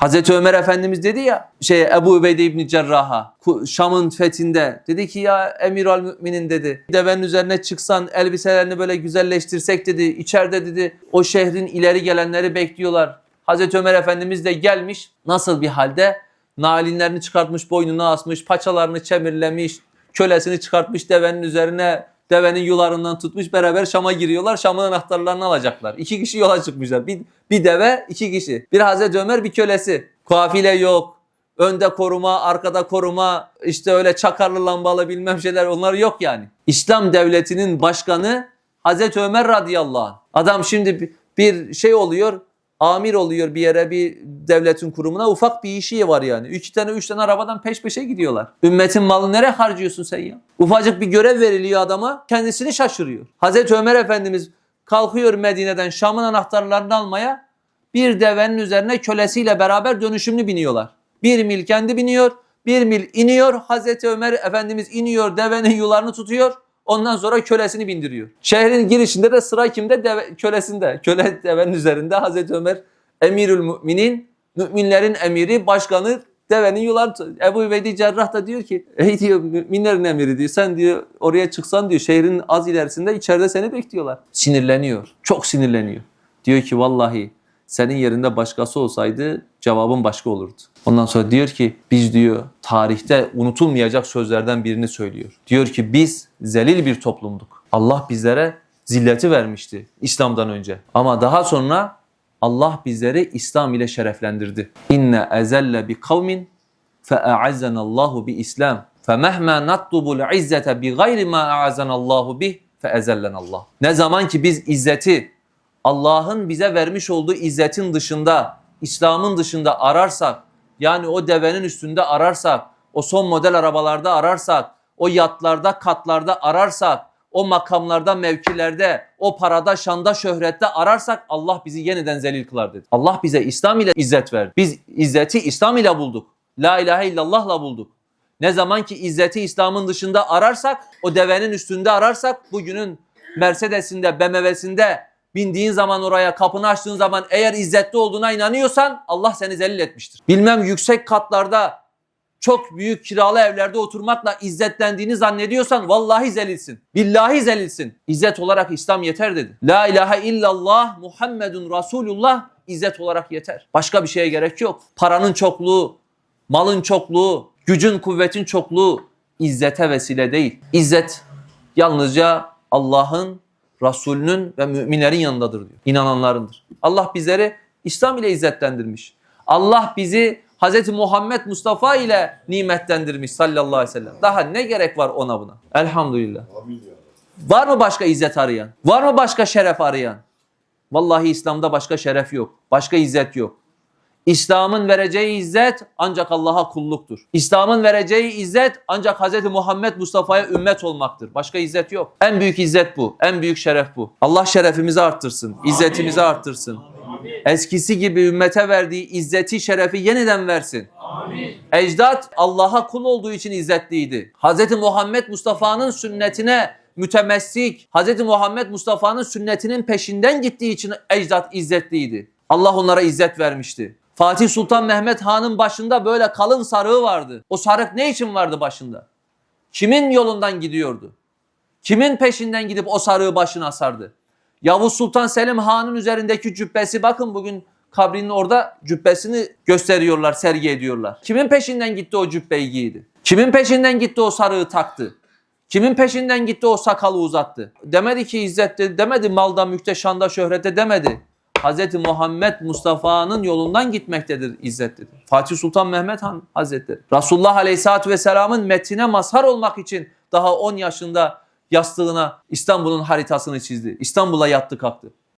Hazreti Ömer Efendimiz dedi ya şey Ebu Ubeyde İbni Cerrah'a Şam'ın fethinde dedi ki ya Emir al Müminin dedi. Devenin üzerine çıksan elbiselerini böyle güzelleştirsek dedi. içeride dedi o şehrin ileri gelenleri bekliyorlar. Hazreti Ömer Efendimiz de gelmiş nasıl bir halde? Nalinlerini çıkartmış boynuna asmış paçalarını çemirlemiş kölesini çıkartmış devenin üzerine devenin yularından tutmuş beraber Şam'a giriyorlar. Şam'ın anahtarlarını alacaklar. İki kişi yola çıkmışlar. Bir, bir deve iki kişi. Bir Hazreti Ömer bir kölesi. Kafile yok. Önde koruma, arkada koruma, işte öyle çakarlı lambalı bilmem şeyler onlar yok yani. İslam devletinin başkanı Hazreti Ömer radıyallahu anh. Adam şimdi bir şey oluyor, amir oluyor bir yere bir devletin kurumuna ufak bir işi var yani. İki tane üç tane arabadan peş peşe gidiyorlar. Ümmetin malını nereye harcıyorsun sen ya? Ufacık bir görev veriliyor adama kendisini şaşırıyor. Hazreti Ömer Efendimiz kalkıyor Medine'den Şam'ın anahtarlarını almaya bir devenin üzerine kölesiyle beraber dönüşümlü biniyorlar. Bir mil kendi biniyor, bir mil iniyor. Hazreti Ömer Efendimiz iniyor, devenin yularını tutuyor. Ondan sonra kölesini bindiriyor. Şehrin girişinde de sıra kimde? Deve, kölesinde. Köle devenin üzerinde Hazreti Ömer Emirül Müminin, müminlerin emiri, başkanı devenin tut- Ebu Übeydi Cerrah da diyor ki ey diyor müminlerin emiri diyor sen diyor oraya çıksan diyor şehrin az ilerisinde içeride seni bekliyorlar. Sinirleniyor. Çok sinirleniyor. Diyor ki vallahi senin yerinde başkası olsaydı cevabın başka olurdu. Ondan sonra diyor ki biz diyor tarihte unutulmayacak sözlerden birini söylüyor. Diyor ki biz zelil bir toplumduk. Allah bizlere zilleti vermişti İslam'dan önce. Ama daha sonra Allah bizleri İslam ile şereflendirdi. İnne ezelle bi kavmin fe'azzana Allahu bi İslam. Femehma natlubul izzete bi gayri ma a'azzana Allahu bih fe'ezellen Allah. Ne zaman ki biz izzeti Allah'ın bize vermiş olduğu izzetin dışında, İslam'ın dışında ararsak, yani o devenin üstünde ararsak, o son model arabalarda ararsak, o yatlarda, katlarda ararsak, o makamlarda, mevkilerde, o parada, şanda, şöhrette ararsak Allah bizi yeniden zelil kılar dedi. Allah bize İslam ile izzet verdi. Biz izzeti İslam ile bulduk. La ilahe illallah'la bulduk. Ne zaman ki izzeti İslam'ın dışında ararsak, o devenin üstünde ararsak, bugünün Mercedes'inde, BMW'sinde bindiğin zaman oraya kapını açtığın zaman eğer izzetli olduğuna inanıyorsan Allah seni zelil etmiştir. Bilmem yüksek katlarda çok büyük kiralı evlerde oturmakla izzetlendiğini zannediyorsan vallahi zelilsin. Billahi zelilsin. İzzet olarak İslam yeter dedi. La ilahe illallah Muhammedun Resulullah izzet olarak yeter. Başka bir şeye gerek yok. Paranın çokluğu, malın çokluğu, gücün kuvvetin çokluğu izzete vesile değil. İzzet yalnızca Allah'ın, Resulünün ve müminlerin yanındadır diyor. İnananlarındır. Allah bizleri İslam ile izzetlendirmiş. Allah bizi Hz. Muhammed Mustafa ile nimetlendirmiş sallallahu aleyhi ve sellem. Daha ne gerek var ona buna? Elhamdülillah. Var mı başka izzet arayan? Var mı başka şeref arayan? Vallahi İslam'da başka şeref yok. Başka izzet yok. İslam'ın vereceği izzet ancak Allah'a kulluktur. İslam'ın vereceği izzet ancak Hz. Muhammed Mustafa'ya ümmet olmaktır. Başka izzet yok. En büyük izzet bu. En büyük şeref bu. Allah şerefimizi arttırsın. İzzetimizi arttırsın. Eskisi gibi ümmete verdiği izzeti, şerefi yeniden versin. Ecdat Allah'a kul olduğu için izzetliydi. Hz. Muhammed Mustafa'nın sünnetine mütemessik, Hz. Muhammed Mustafa'nın sünnetinin peşinden gittiği için ecdat izzetliydi. Allah onlara izzet vermişti. Fatih Sultan Mehmet Han'ın başında böyle kalın sarığı vardı. O sarık ne için vardı başında? Kimin yolundan gidiyordu? Kimin peşinden gidip o sarığı başına sardı? Yavuz Sultan Selim Han'ın üzerindeki cübbesi bakın bugün kabrinin orada cübbesini gösteriyorlar, sergi ediyorlar. Kimin peşinden gitti o cübbeyi giydi? Kimin peşinden gitti o sarığı taktı? Kimin peşinden gitti o sakalı uzattı? Demedi ki izzette, demedi malda, mülkte, şanda, şöhrete demedi. Hz. Muhammed Mustafa'nın yolundan gitmektedir izzet dedi. Fatih Sultan Mehmet Han Hazretleri. Resulullah Aleyhisselatü Vesselam'ın metine mazhar olmak için daha 10 yaşında yastığına İstanbul'un haritasını çizdi. İstanbul'a yattı kalktı.